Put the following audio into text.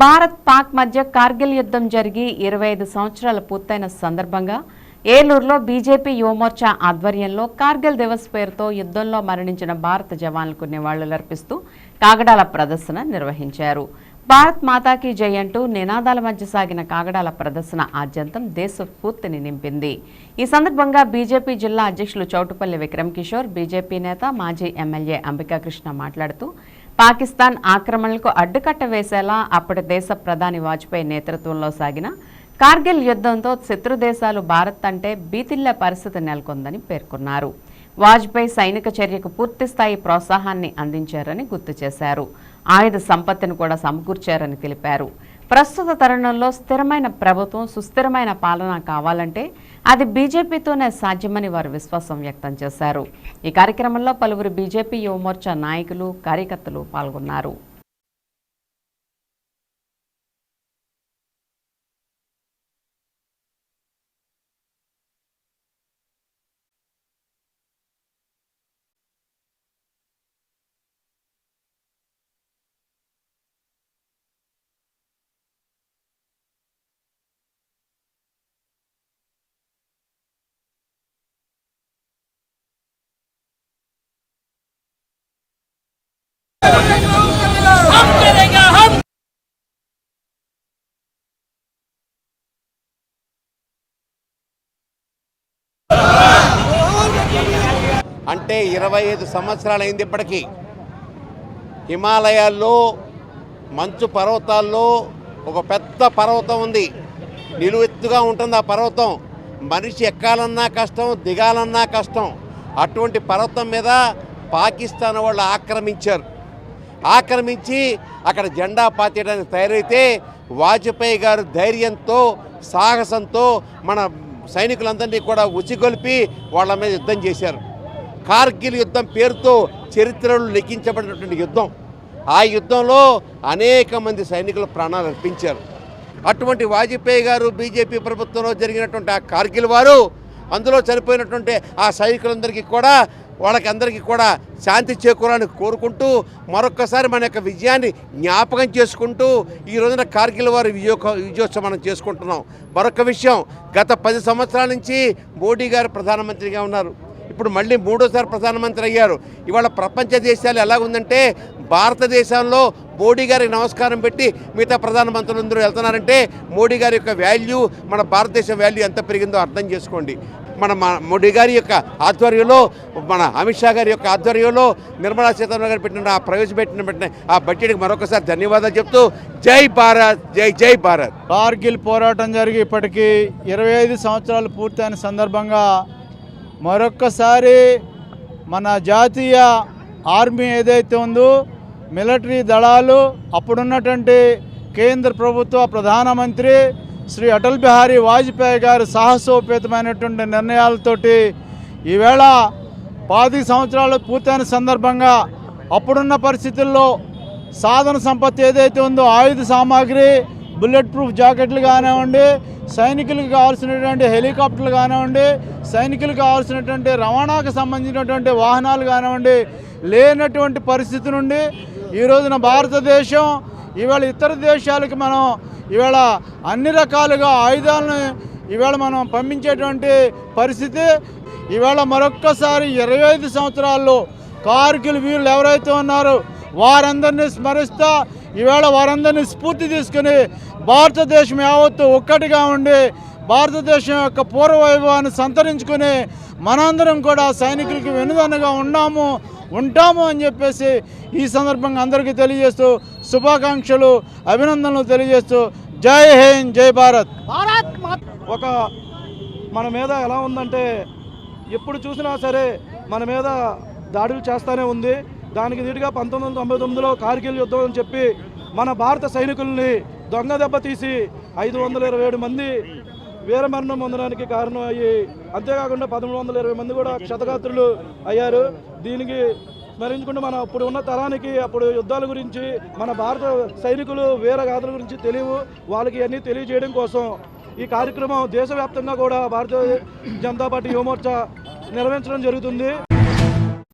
భారత్ పాక్ మధ్య కార్గిల్ యుద్ధం జరిగి ఇరవై ఐదు సంవత్సరాలు పూర్తయిన సందర్భంగా ఏలూరులో బీజేపీ యువమోర్చా ఆధ్వర్యంలో కార్గిల్ దివస్ పేరుతో యుద్ధంలో మరణించిన భారత జవాన్లకు నివాళులర్పిస్తూ కాగడాల ప్రదర్శన నిర్వహించారు. భారత్ మాతాకి జై అంటూ నినాదాల మధ్య సాగిన కాగడాల ప్రదర్శన ఆద్యంతం దేశ స్ఫూర్తిని నింపింది. ఈ సందర్భంగా బీజేపీ జిల్లా అధ్యక్షులు చౌటుపల్లి విక్రమ్ కిషోర్ బీజేపీ నేత మాజీ ఎమ్మెల్యే అంబికాకృష్ణ మాట్లాడుతూ పాకిస్తాన్ ఆక్రమణలకు అడ్డుకట్ట వేసేలా అప్పటి దేశ ప్రధాని వాజ్పేయి నేతృత్వంలో సాగిన కార్గిల్ యుద్ధంతో శత్రు దేశాలు భారత్ అంటే బీతిల్లే పరిస్థితి నెలకొందని పేర్కొన్నారు. వాజ్పేయి సైనిక చర్యకు పూర్తిస్థాయి ప్రోత్సాహాన్ని అందించారని గుర్తు చేశారు. ఆయుధ సంపత్తిని కూడా సమకూర్చారని తెలిపారు. ప్రస్తుత తరుణంలో స్థిరమైన ప్రభుత్వం సుస్థిరమైన పాలన కావాలంటే అది బీజేపీతోనే సాధ్యమని వారు విశ్వాసం వ్యక్తం చేశారు. ఈ కార్యక్రమంలో పలువురు బీజేపీ యువమోర్చా నాయకులు కార్యకర్తలు పాల్గొన్నారు. అంటే ఇరవై ఐదు సంవత్సరాలు అయింది ఇప్పటికీ. హిమాలయాల్లో మంచు పర్వతాల్లో ఒక పెద్ద పర్వతం ఉంది. నిలువెత్తుగా ఉంటుంది ఆ పర్వతం. మనిషి ఎక్కాలన్నా కష్టం దిగాలన్నా కష్టం. అటువంటి పర్వతం మీద పాకిస్తాన్ వాళ్ళు ఆక్రమించారు. ఆక్రమించి అక్కడ జెండా పాతేయడానికి తయారైతే వాజ్పేయి గారు ధైర్యంతో సాహసంతో మన సైనికులందరినీ కూడా ఉచిగొల్పి వాళ్ళ మీద యుద్ధం చేశారు. కార్గిల్ యుద్ధం పేరుతో చరిత్రలో లిఖించబడినటువంటి యుద్ధం. ఆ యుద్ధంలో అనేక మంది సైనికులు ప్రాణాలు అర్పించారు. అటువంటి వాజ్పేయి గారు బీజేపీ ప్రభుత్వంలో జరిగినటువంటి ఆ కార్గిల్ వారు అందులో చనిపోయినటువంటి ఆ సైనికులందరికీ కూడా వాళ్ళకి అందరికీ కూడా శాంతి చేకూరాలని కోరుకుంటూ మరొక్కసారి మన యొక్క విజయాన్ని జ్ఞాపకం చేసుకుంటూ ఈ రోజున కార్గిల్ వారి విజయో విజయోత్సవం మనం చేసుకుంటున్నాం. మరొక విషయం గత పది సంవత్సరాల నుంచి మోడీ గారు ప్రధానమంత్రిగా ఉన్నారు. ఇప్పుడు మళ్ళీ మూడోసారి ప్రధానమంత్రి అయ్యారు. ఇవాళ ప్రపంచ దేశాలు ఎలా ఉందంటే భారతదేశంలో మోడీ గారికి నమస్కారం పెట్టి మిగతా ప్రధానమంత్రులు అందరూ వెళ్తున్నారంటే మోడీ గారి యొక్క వాల్యూ మన భారతదేశ వాల్యూ ఎంత పెరిగిందో అర్థం చేసుకోండి. మన మోడీ గారి యొక్క ఆధ్వర్యంలో మన అమిత్ షా గారి యొక్క ఆధ్వర్యంలో నిర్మలా సీతారామన్ గారు పెట్టిన ఆ ప్రవేశపెట్టిన పెట్టిన ఆ బడ్జెట్కి మరొకసారి ధన్యవాదాలు చెప్తూ జై భారత్ జై జై భారత్. కార్గిల్ పోరాటం జరిగి ఇప్పటికీ ఇరవై ఐదు సంవత్సరాలు పూర్తయిన సందర్భంగా మరొక్కసారి మన జాతీయ ఆర్మీ ఏదైతే ఉందో మిలిటరీ దళాలు అప్పుడున్నటువంటి కేంద్ర ప్రభుత్వ ప్రధానమంత్రి శ్రీ అటల్ బిహారీ వాజ్పేయి గారి సాహసోపేతమైనటువంటి నిర్ణయాలతోటి ఈవేళ పాతి సంవత్సరాలు పూర్తయిన సందర్భంగా అప్పుడున్న పరిస్థితుల్లో సాధన సంపత్తి ఏదైతే ఉందో ఆయుధ సామాగ్రి బుల్లెట్ ప్రూఫ్ జాకెట్లు కానివ్వండి సైనికులకు కావాల్సినటువంటి హెలికాప్టర్లు కానివ్వండి సైనికులకు కావాల్సినటువంటి రవాణాకు సంబంధించినటువంటి వాహనాలు కానివ్వండి లేనటువంటి పరిస్థితి నుండి ఈ రోజున భారతదేశం ఇవాళ ఇతర దేశాలకు మనం ఇవాళ అన్ని రకాలుగా ఆయుధాలను ఇవాళ మనం పంపించేటువంటి పరిస్థితి. ఇవాళ మరొక్కసారి ఇరవై ఐదు సంవత్సరాల్లో కార్గిల్ వీరులు ఎవరైతే ఉన్నారో వారందరినీ స్మరిస్తా ఈవేళ వారందరినీ స్ఫూర్తి తీసుకుని భారతదేశం యావత్తు ఒక్కటిగా ఉండి భారతదేశం యొక్క పూర్వ వైభవాన్ని సంతరించుకుని మనందరం కూడా సైనికులకి వెనుదన్నగా ఉన్నాము ఉంటాము అని చెప్పేసి ఈ సందర్భంగా అందరికీ తెలియజేస్తూ శుభాకాంక్షలు అభినందనలు తెలియజేస్తూ జై హింద్ జై భారత్. ఒక మన మీద ఎలా ఉందంటే ఎప్పుడు చూసినా సరే మన మీద దాడులు చేస్తూనే ఉంది. దానికి ధీటుగా పంతొమ్మిది వందల తొంభై తొమ్మిదిలో కార్గిల్ యుద్ధం అని చెప్పి మన భారత సైనికుల్ని దొంగ దెబ్బ తీసి ఐదు వందల ఇరవై ఏడు మంది వీరమరణం పొందడానికి కారణం అయ్యి అంతేకాకుండా పదమూడు వందల ఇరవై మంది కూడా క్షతగాత్రులు అయ్యారు. దీనికి స్మరించుకుంటూ మన అప్పుడు ఉన్న తరానికి అప్పుడు యుద్ధాల గురించి మన భారత సైనికులు వీరగాథల గురించి తెలియవు. వాళ్ళకి అన్నీ తెలియజేయడం కోసం ఈ కార్యక్రమం దేశవ్యాప్తంగా కూడా భారతీయ జనతా పార్టీ యువమోర్చా నిర్వహించడం జరుగుతుంది.